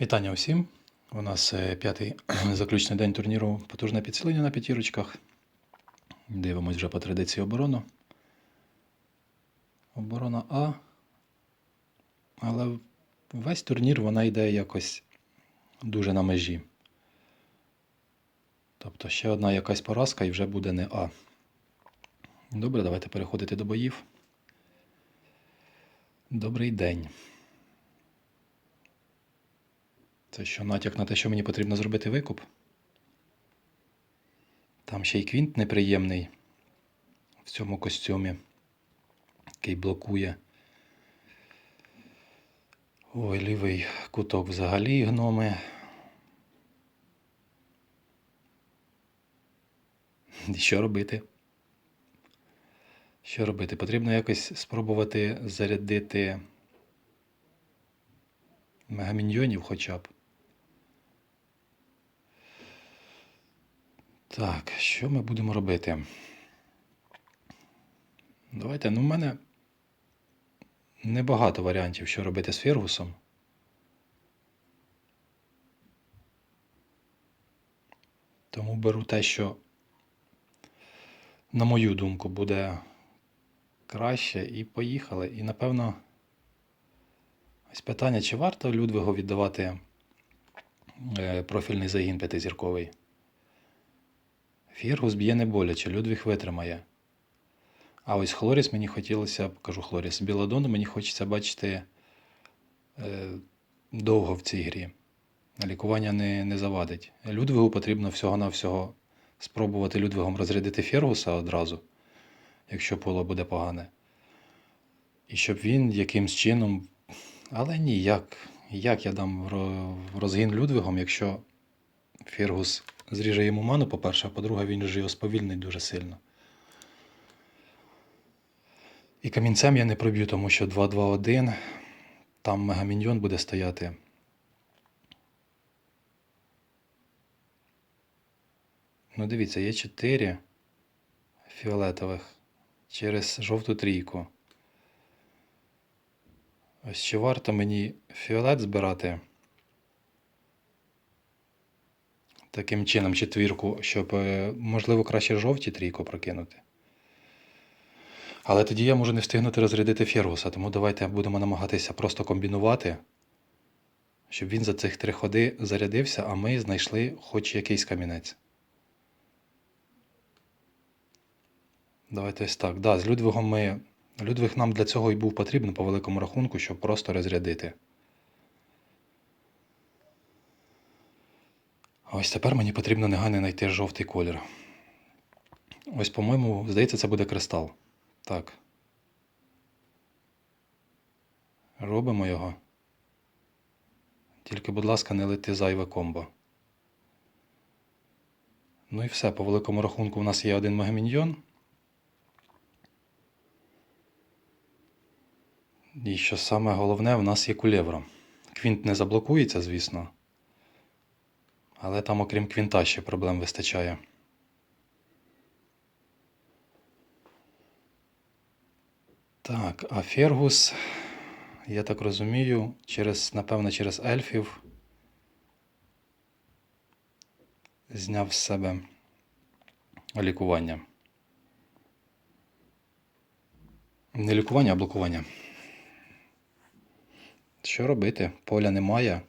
Вітання усім. У нас е, п'ятий заключний день турніру потужне підсилення на п'ятірочках. Дивимось вже по традиції оборону. Оборона А. Але весь турнір вона йде якось дуже на межі. Тобто ще одна якась поразка і вже буде не А. Добре, давайте переходити до боїв. Добрий день. Це що натяк на те, що мені потрібно зробити викуп. Там ще й квінт неприємний в цьому костюмі, який блокує. Ой, лівий куток взагалі гноми. І що робити? Що робити? Потрібно якось спробувати зарядити мегаміньйонів хоча б. Так, що ми будемо робити? Давайте, ну в мене небагато варіантів, що робити з Фергусом. Тому беру те, що, на мою думку, буде краще, і поїхали. І напевно, ось питання, чи варто Людвигу віддавати е, профільний загін п'ятизірковий? Фіргус б'є не боляче, Людвіг витримає. А ось Хлоріс мені хотілося, кажу Хлоріс, Біладону мені хочеться бачити е, довго в цій грі. Лікування не, не завадить. Людвигу потрібно всього-навсього спробувати Людвигом розрядити Фергуса одразу, якщо поле буде погане. І щоб він якимсь чином. Але ні, як, як я дам розгін Людвигом, якщо Фергус зріже йому ману, по-перше, а по-друге, він же його сповільнить дуже сильно. І камінцем я не проб'ю, тому що 2-2-1, там мегаміньйон буде стояти. Ну, дивіться, є 4 фіолетових через жовту трійку. Ось чи варто мені фіолет збирати? Таким чином, четвірку, щоб, е, можливо, краще жовті трійку прокинути. Але тоді я можу не встигнути розрядити Фергуса, тому давайте будемо намагатися просто комбінувати, щоб він за цих три ходи зарядився, а ми знайшли хоч якийсь камінець. Давайте ось так. Да, з Людвигом ми. Людвиг нам для цього і був потрібен по великому рахунку, щоб просто розрядити. Ось тепер мені потрібно негайно знайти жовтий колір. Ось, по-моєму, здається, це буде кристал. Так. Робимо його. Тільки, будь ласка, не лети зайве комбо. Ну і все, по великому рахунку у нас є один мегаміньйон. І що саме головне, у нас є кулєвра. Квінт не заблокується, звісно. Але там, окрім квінта, ще проблем вистачає. Так, а Фергус, я так розумію, через, напевно, через ельфів зняв з себе лікування. Не лікування, а блокування. Що робити? Поля немає.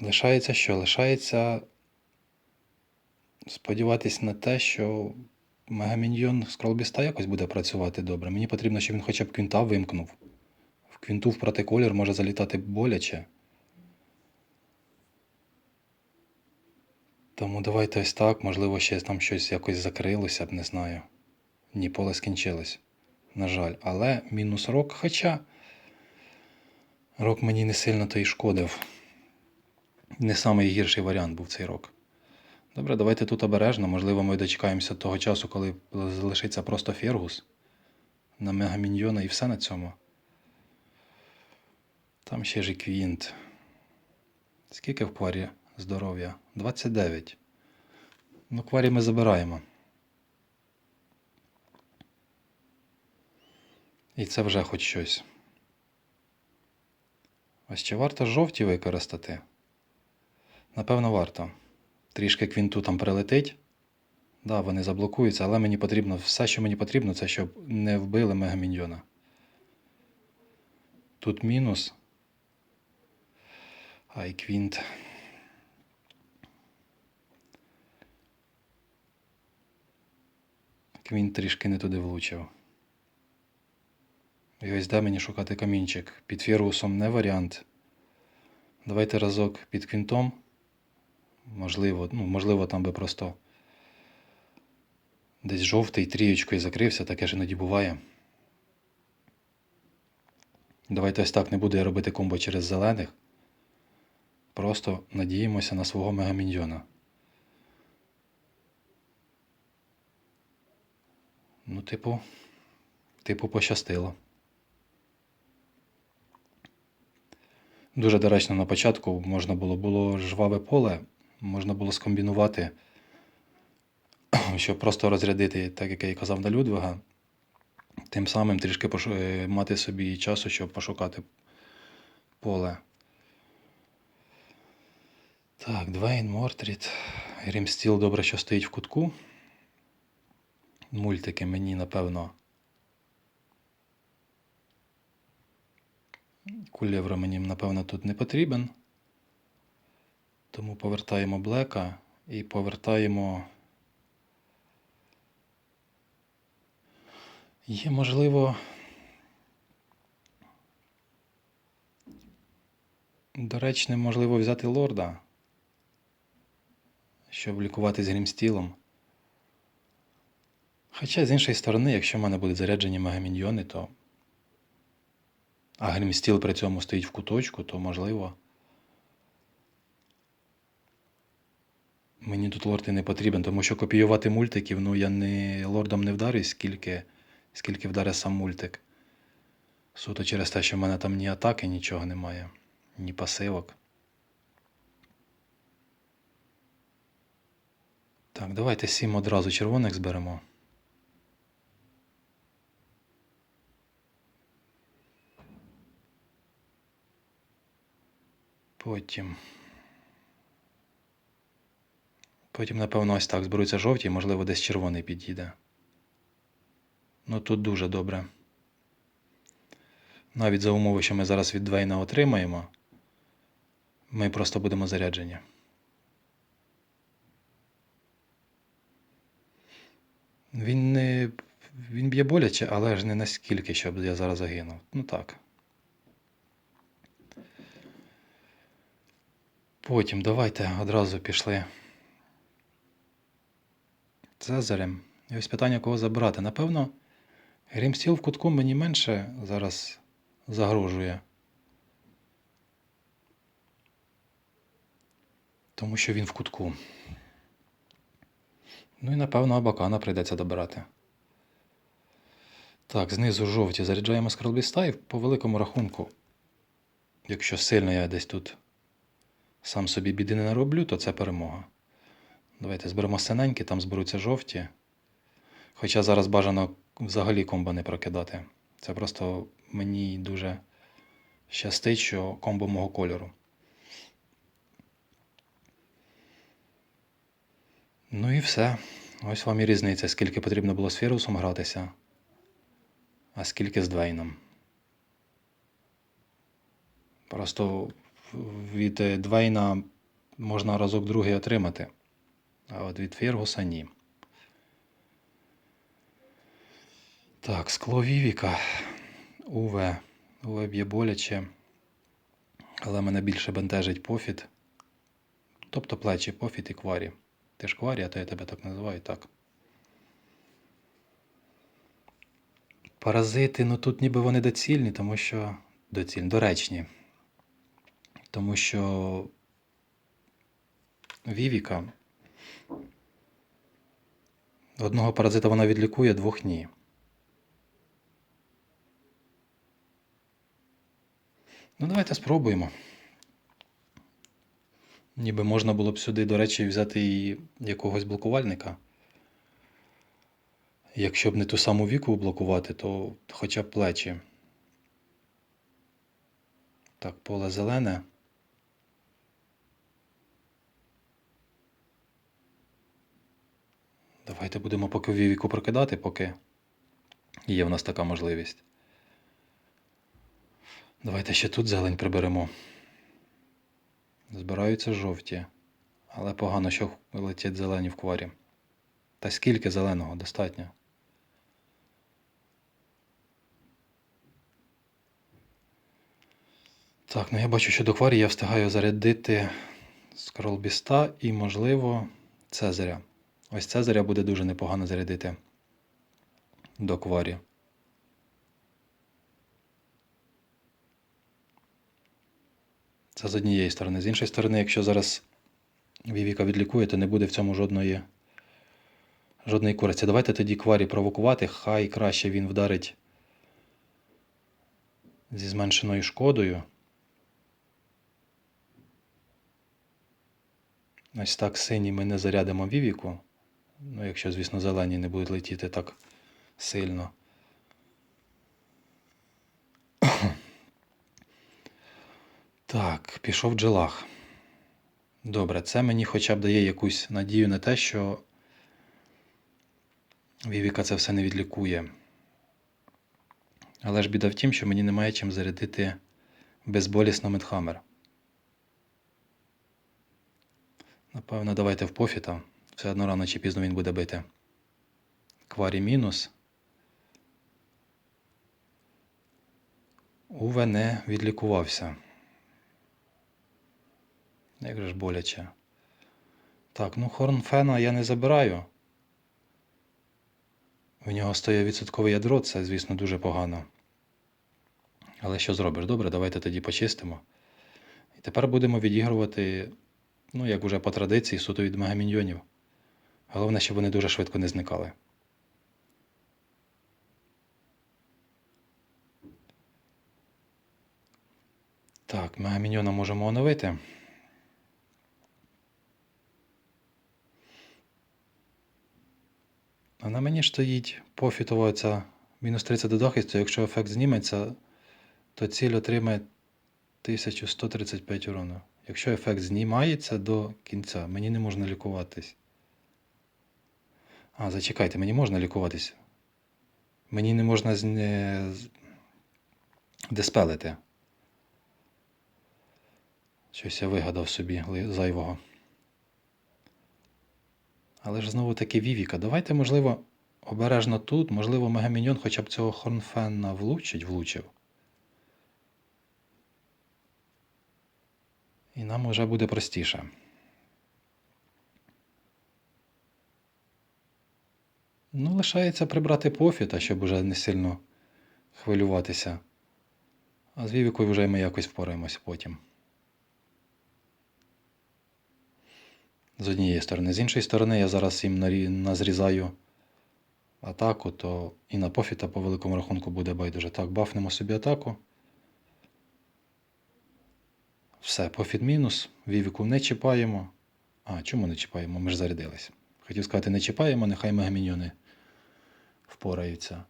Лишається що? Лишається сподіватись на те, що Мегаміньйон з Кролбіста якось буде працювати добре. Мені потрібно, щоб він хоча б квінта вимкнув. В квінту в протиколір може залітати боляче. Тому давайте ось так, можливо, ще там щось якось закрилося б, не знаю. Ні, поле скінчилось. На жаль. Але мінус рок, хоча рок мені не сильно то й шкодив. Не самий гірший варіант був цей рок. Добре, давайте тут обережно. Можливо, ми дочекаємося того часу, коли залишиться просто Фергус на мегаміньйона і все на цьому. Там ще ж Квінт. Скільки в парі здоров'я? 29. Ну, кварі ми забираємо. І це вже хоч щось. Ось чи варто жовті використати? Напевно, варто. Трішки квінту там прилетить. Да, вони заблокуються, але мені потрібно, все, що мені потрібно, це щоб не вбили мегаміньйона. Тут мінус. Ай, квінт. Квінт трішки не туди влучив. І ось де мені шукати камінчик. Під фірусом не варіант. Давайте разок під квінтом. Можливо, ну, можливо, там би просто десь жовтий трієчкою закрився, таке ж іноді буває. Давайте ось так не буду я робити комбо через зелених. Просто надіємося на свого мегаміньйона. Ну, типу, типу, пощастило. Дуже доречно на початку можна було було жваве поле, можна було скомбінувати, щоб просто розрядити, так як я і казав на Людвига, тим самим трішки е, мати собі часу, щоб пошукати поле. Так, Двейн, Мортрід. Грімстіл добре, що стоїть в кутку. Мультики мені, напевно. Кулєвра мені, напевно, тут не потрібен. Тому повертаємо блека і повертаємо. Є, можливо. Доречним, можливо, взяти лорда, щоб лікуватись грімстілом. Хоча, з іншої сторони, якщо в мене будуть заряджені мегаміньйони, то. А грімстіл при цьому стоїть в куточку, то можливо. Мені тут лорд і не потрібен, тому що копіювати мультиків, ну я не лордом не вдарюсь, скільки, скільки вдаре сам мультик. Суто через те, що в мене там ні атаки, нічого немає, ні пасивок. Так, давайте сім одразу червоних зберемо. Потім. Потім, напевно, ось так зберуться жовті, можливо, десь червоний підійде. Ну тут дуже добре. Навіть за умови, що ми зараз від Двейна отримаємо, ми просто будемо заряджені. Він не. Він б'є боляче, але ж не наскільки, щоб я зараз загинув. Ну так. Потім давайте одразу пішли Цезарем. І ось питання, кого забрати. Напевно, Грімстіл в кутку мені менше зараз загрожує. Тому що він в кутку. Ну і напевно Абакана прийдеться добирати. Так, знизу жовті заряджаємо Скарлбіста і по великому рахунку. Якщо сильно я десь тут сам собі біди не нароблю, то це перемога. Давайте зберемо синенькі, там зберуться жовті. Хоча зараз бажано взагалі комбо не прокидати. Це просто мені дуже щастить, що комбо мого кольору. Ну і все. Ось вам і різниця, скільки потрібно було з Фірусом гратися, а скільки з Двейном. Просто від е, Двейна можна разок другий отримати, а от від Фергуса ні. Так, скло Вівіка. УВ. УВ б'є боляче. Але мене більше бентежить пофіт. Тобто плечі пофіт і кварі. Ти ж кварі, а то я тебе так називаю, так. Паразити, ну тут ніби вони доцільні, тому що. Доцільні, доречні. Тому що Вівіка. Одного паразита вона відлікує, двох ні. Ну, давайте спробуємо. Ніби можна було б сюди, до речі, взяти і якогось блокувальника. Якщо б не ту саму віку блокувати, то хоча б плечі. Так, поле зелене. Давайте будемо поки віку прокидати, поки є в нас така можливість. Давайте ще тут зелень приберемо. Збираються жовті, але погано, що летять зелені в кварі. Та скільки зеленого достатньо. Так, ну я бачу, що до кварі я встигаю зарядити скролбіста і, можливо, Цезаря. Ось Цезаря буде дуже непогано зарядити до кварі. Це з однієї сторони. З іншої сторони, якщо зараз Вівіка відлікує, то не буде в цьому жодної жодної користі. Давайте тоді кварі провокувати, хай краще він вдарить зі зменшеною шкодою. Ось так синій ми не зарядимо Вівіку. Ну, якщо, звісно, зелені не будуть летіти так сильно. Так, пішов джелах. Добре, це мені хоча б дає якусь надію на те, що Вівіка це все не відлікує. Але ж біда в тім, що мені немає чим зарядити безболісно Медхаммер. Напевно, давайте в пофіта. Все одно рано чи пізно він буде бити. Кварі мінус. Уве не відлікувався. Як же ж боляче. Так, ну Хорнфена я не забираю. У нього 100% ядро, це, звісно, дуже погано. Але що зробиш? Добре, давайте тоді почистимо. І тепер будемо відігрувати, ну, як уже по традиції, суто від мегаміньйонів. Головне, щоб вони дуже швидко не зникали. Так, мегаміньйона можемо оновити. А на мені стоїть пофітова ця мінус 30 до захисту. Якщо ефект зніметься, то ціль отримає 1135 урону. Якщо ефект знімається до кінця, мені не можна лікуватись. А, зачекайте, мені можна лікуватись. Мені не можна зне... диспелити. Щось я вигадав собі зайвого. Але ж знову таки Вівіка. Давайте, можливо, обережно тут, можливо, Мегаміньон хоча б цього Хорнфенна влучить, влучив. І нам вже буде простіше. Ну, лишається прибрати пофіта, щоб уже не сильно хвилюватися. А з Вівікою вже ми якось впораємося потім. З однієї сторони. З іншої сторони, я зараз їм назрізаю атаку, то і на пофіта по великому рахунку буде байдуже. Так, бафнемо собі атаку. Все, пофіт мінус. Вівіку не чіпаємо. А, чому не чіпаємо? Ми ж зарядились. Хотів сказати, не чіпаємо, нехай мегаміньйони впораються.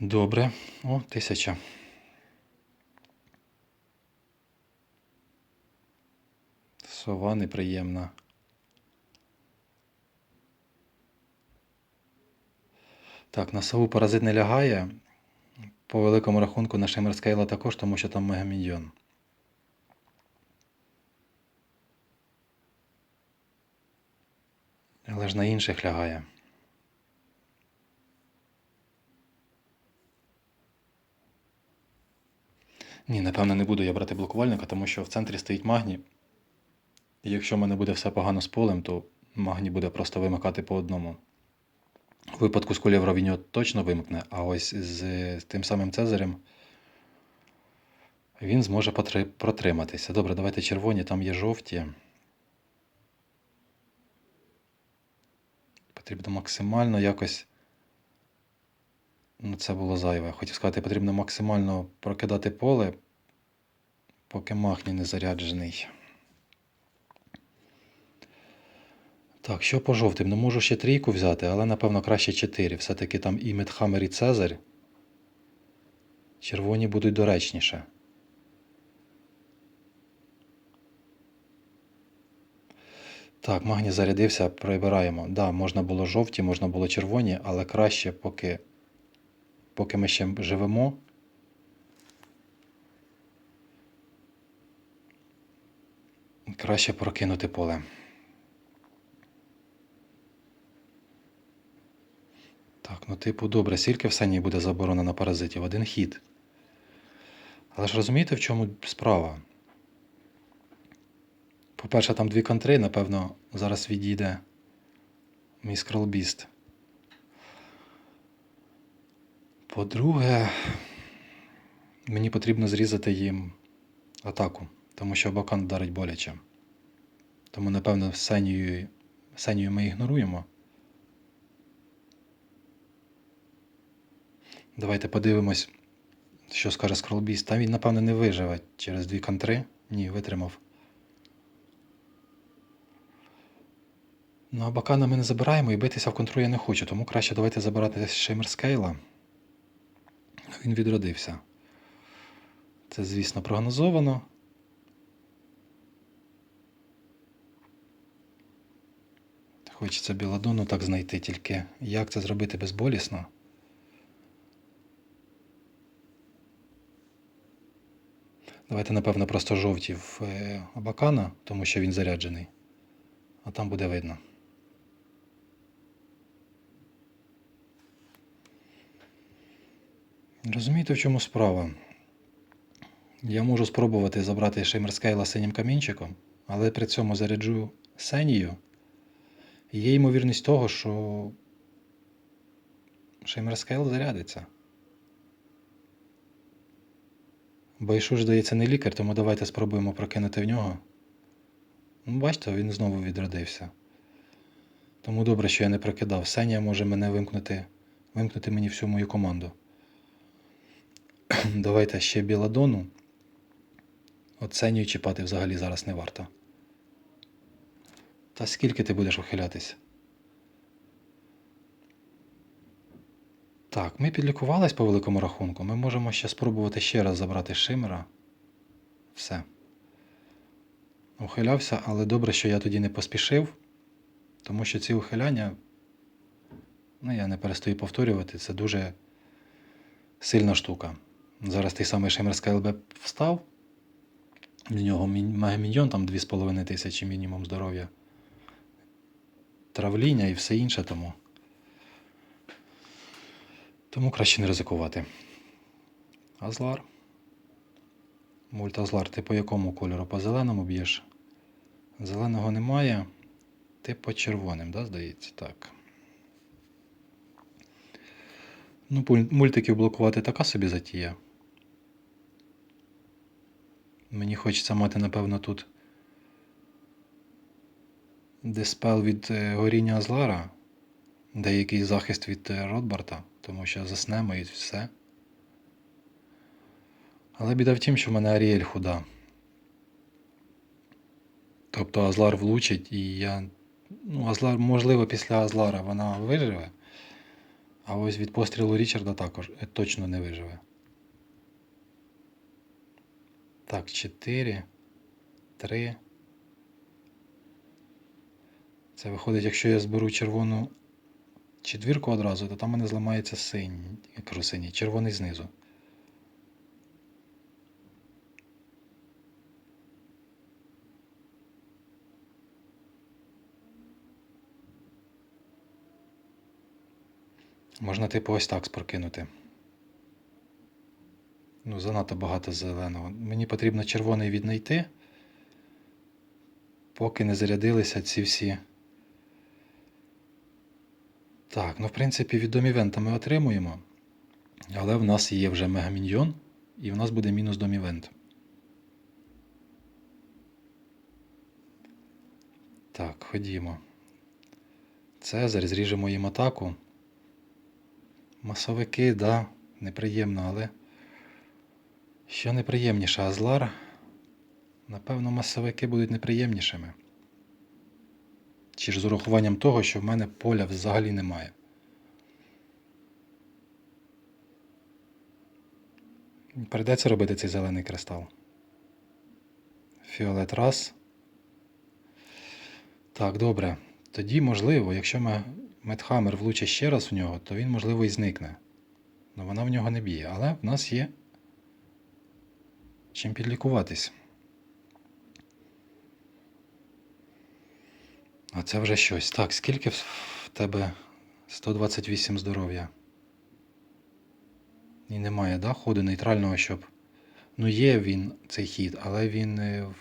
Добре. О, тисяча. Сова неприємна. Так, на сову паразит не лягає. По великому рахунку на Шимерскейла також, тому що там мегамільйон. Але ж на інших лягає. Ні, напевно, не буду я брати блокувальника, тому що в центрі стоїть магні. І якщо в мене буде все погано з полем, то магні буде просто вимикати по одному. У випадку з кулєвра він його точно вимкне, а ось з, тим самим Цезарем він зможе потри- протриматися. Добре, давайте червоні, там є жовті. Потрібно максимально якось. Ну, це було зайве. Хотів сказати, потрібно максимально прокидати поле, поки махні не заряджений. Так, що по жовтим? Ну можу ще трійку взяти, але напевно краще 4. Все-таки там і Медхаммер, і Цезарь. Червоні будуть доречніше. Так, магній зарядився, прибираємо. Да, можна було жовті, можна було червоні, але краще, поки, поки ми ще живемо. Краще прокинути поле. Так, ну типу, добре, скільки в сені буде заборона на паразитів? Один хід. Але ж розумієте, в чому справа? По-перше, там дві контри, напевно, зараз відійде мій скролбіст. По-друге, мені потрібно зрізати їм атаку, тому що бакан вдарить боляче. Тому, напевно, сенію, сенію ми ігноруємо. Давайте подивимось, що скаже скролбіст. Та він, напевно, не виживе через дві контри. Ні, витримав. Ну, а бакана ми не забираємо і битися в контру я не хочу, тому краще давайте забирати Шиммер Скейла. Він відродився. Це, звісно, прогнозовано. Хочеться біладону так знайти, тільки як це зробити безболісно. Давайте, напевно, просто жовті в е, Абакана, тому що він заряджений. А там буде видно. Розумієте, в чому справа? Я можу спробувати забрати Шеймерскейла синім камінчиком, але при цьому заряджу Сенію. Є ймовірність того, що Шеймерскейл зарядиться. Байшуш, здається, не лікар, тому давайте спробуємо прокинути в нього. Ну, бачите, він знову відродився. Тому добре, що я не прокидав. Сенія може мене вимкнути, вимкнути мені всю мою команду. Давайте ще біладону. От Сенію чіпати взагалі зараз не варто. Та скільки ти будеш ухилятись? Так, ми підлікувались по великому рахунку. Ми можемо ще спробувати ще раз забрати Шимера. Все. Ухилявся, але добре, що я тоді не поспішив, тому що ці ухиляння, ну я не перестаю повторювати, це дуже сильна штука. Зараз той самий Шимерський ЛБ встав. В нього мегаміньйон, там 2,5 тисячі мінімум здоров'я. Травління і все інше тому. Тому краще не ризикувати. Азлар. Мультазлар, ти по якому кольору? По зеленому б'єш? Зеленого немає. Ти по червоним, да, здається? Так. Ну, мультиків блокувати така собі затія. Мені хочеться мати, напевно, тут диспел від е, горіння Азлара, деякий захист від е, Ротбарта, тому що заснемо і все. Але біда в тім, що в мене Аріель худа. Тобто Азлар влучить і я. Ну, Азлар, можливо, після Азлара вона виживе, а ось від пострілу Річарда також е, точно не виживе. Так, 4, 3. Це виходить, якщо я зберу червону четвірку одразу, то там мене зламається синій. Кажу синій, червоний знизу. Можна типу ось так спрокинути. Ну, занадто багато зеленого. Мені потрібно червоний віднайти, поки не зарядилися ці всі. Так, ну в принципі від домівента ми отримуємо. Але в нас є вже мегаміньйон, і в нас буде мінус домівент. Так, ходімо. Цезарь, зріжемо їм атаку. Масовики, да, неприємно, але. Що неприємніше, Азлар Напевно, масовики будуть неприємнішими. Чи ж з урахуванням того, що в мене поля взагалі немає. Прийдеться робити цей зелений кристал. Фіолет раз. Так, добре. Тоді, можливо, якщо ме- Медхаммер влучить ще раз в нього, то він, можливо, і зникне. Ну вона в нього не б'є. Але в нас є чим підлікуватись. А це вже щось. Так, скільки в тебе 128 здоров'я? І немає, да, ходу нейтрального, щоб. Ну, є він, цей хід, але він е, в,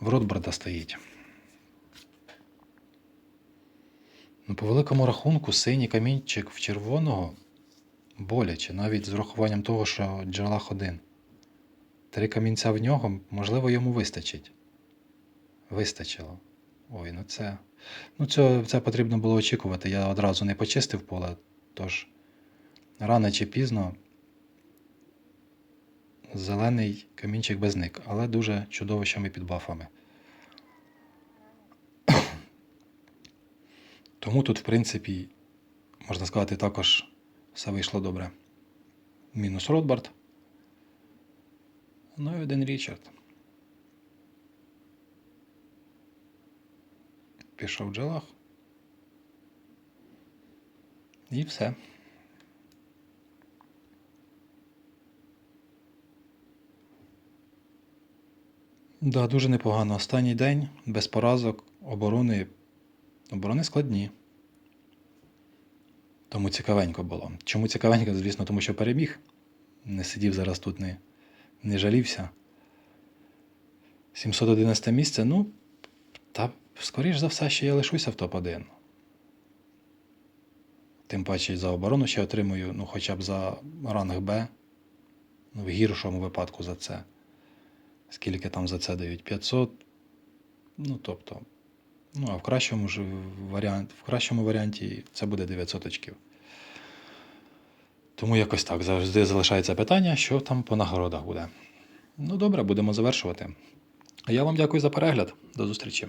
в Ротбарда стоїть. Ну, по великому рахунку, синій камінчик в червоного боляче, навіть з урахуванням того, що джалах один. Три камінця в нього, можливо, йому вистачить. Вистачило. Ой, ну це. Ну, це, це потрібно було очікувати. Я одразу не почистив поле, тож рано чи пізно зелений камінчик би зник, але дуже чудовищами під бафами. Тому тут, в принципі, можна сказати, також все вийшло добре. Мінус Ротбард. Ну і один Річард. Пішов Джелах. І все. Да, дуже непогано. Останній день без поразок, оборони. Оборони складні. Тому цікавенько було. Чому цікавенько? Звісно, тому що переміг. Не сидів зараз тут, не, не жалівся. 711 місце, ну, та скоріш за все, що я лишуся в топ-1. Тим паче за оборону ще отримую, ну, хоча б за ранг Б. Ну, в гіршому випадку за це. Скільки там за це дають? 500. Ну, тобто. Ну, а в кращому ж варіант, в кращому варіанті це буде 900 очків. Тому якось так. Завжди залишається питання, що там по нагородах буде. Ну, добре, будемо завершувати. А я вам дякую за перегляд. До зустрічі.